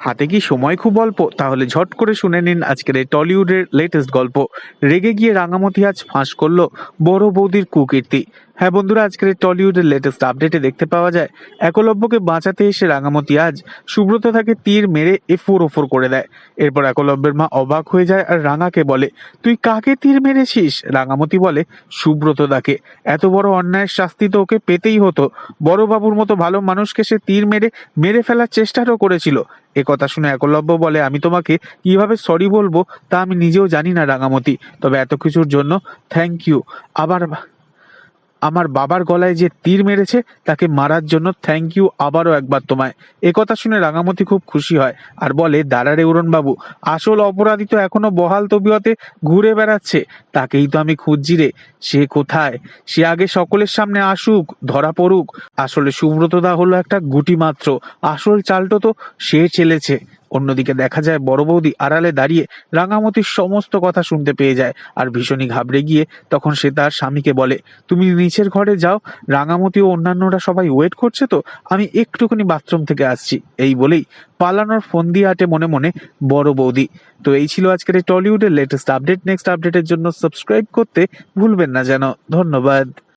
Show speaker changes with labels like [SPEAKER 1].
[SPEAKER 1] হাতে কি সময় খুব অল্প? তাহলে ঝট করে শুনে নিন আজকের এই টলিউডের লেটেস্ট গল্প। রেগে গিয়ে রাঙামতি আজ ফাঁস করল বড় বৌদির কুকীর্তি। হ্যাঁ বন্ধুরা, আজকের টলিউডের লেটেস্ট আপডেটে দেখতে পাওয়া যায়, একলব্যকে বাঁচাতে এসে রাঙামতি আজ সুব্রত তাকে তীর মেরে এফোর ওফোর করে দেয়। এরপর একলব্যের মা অবাক হয়ে যায় আর রাঙাকে বলে, তুই কাকে তীর মেরেছিস? রাঙামতি বলে, সুব্রত দাকে এত বড় অন্যায়ের শাস্তি তো ওকে পেতেই হতো। বড় বাবুর মতো ভালো মানুষকে সে তীর মেরে মেরে ফেলার চেষ্টাটাও করেছিল। এ কথা শুনে একলব্য বলে, আমি তোমাকে কীভাবে সরি বলব তা আমি নিজেও জানি না রাঙামতি। তবে এত কিছুর জন্য থ্যাংক ইউ আবার আমার বাবার গলায় যে তীর মেরেছে, তাকে মারার জন্য থ্যাংক ইউ আবারও একবার তোমায়। একথা শুনে রাঙামতি খুব খুশি হয় আর বলে, দাঁড়ারে বাবু আসল অপরাধী তো এখনও বহাল তবিয়তে ঘুরে বেড়াচ্ছে। তাকেই তো আমি খুঁজছি রে। সে কোথায়? সে আগে সকলের সামনে আসুক, ধরা পড়ুক। আসলে সুব্রতদা হলো একটা গুটি মাত্র আসল চালটো তো সে চেলেছে। অন্যদিকে দেখা যায় বড় বৌদি আড়ালে দাঁড়িয়ে রাঙামতির সমস্ত কথা শুনতে পেয়ে যায়, আর ভীষণই ঘাবড়ে গিয়ে তখন সে তার স্বামীকে বলে, তুমি নিচের ঘরে যাও, রাঙামতি ও অন্যান্যরা সবাই ওয়েট করছে তো, আমি একটুখানি বাথরুম থেকে আসছি। এই বলেই পালানোর ফোন দিয়ে আটে মনে মনে বড় বৌদি। তো এই ছিল আজকের এই টলিউডের লেটেস্ট আপডেট নেক্সট আপডেটের জন্য সাবস্ক্রাইব করতে ভুলবেন না যেন। ধন্যবাদ।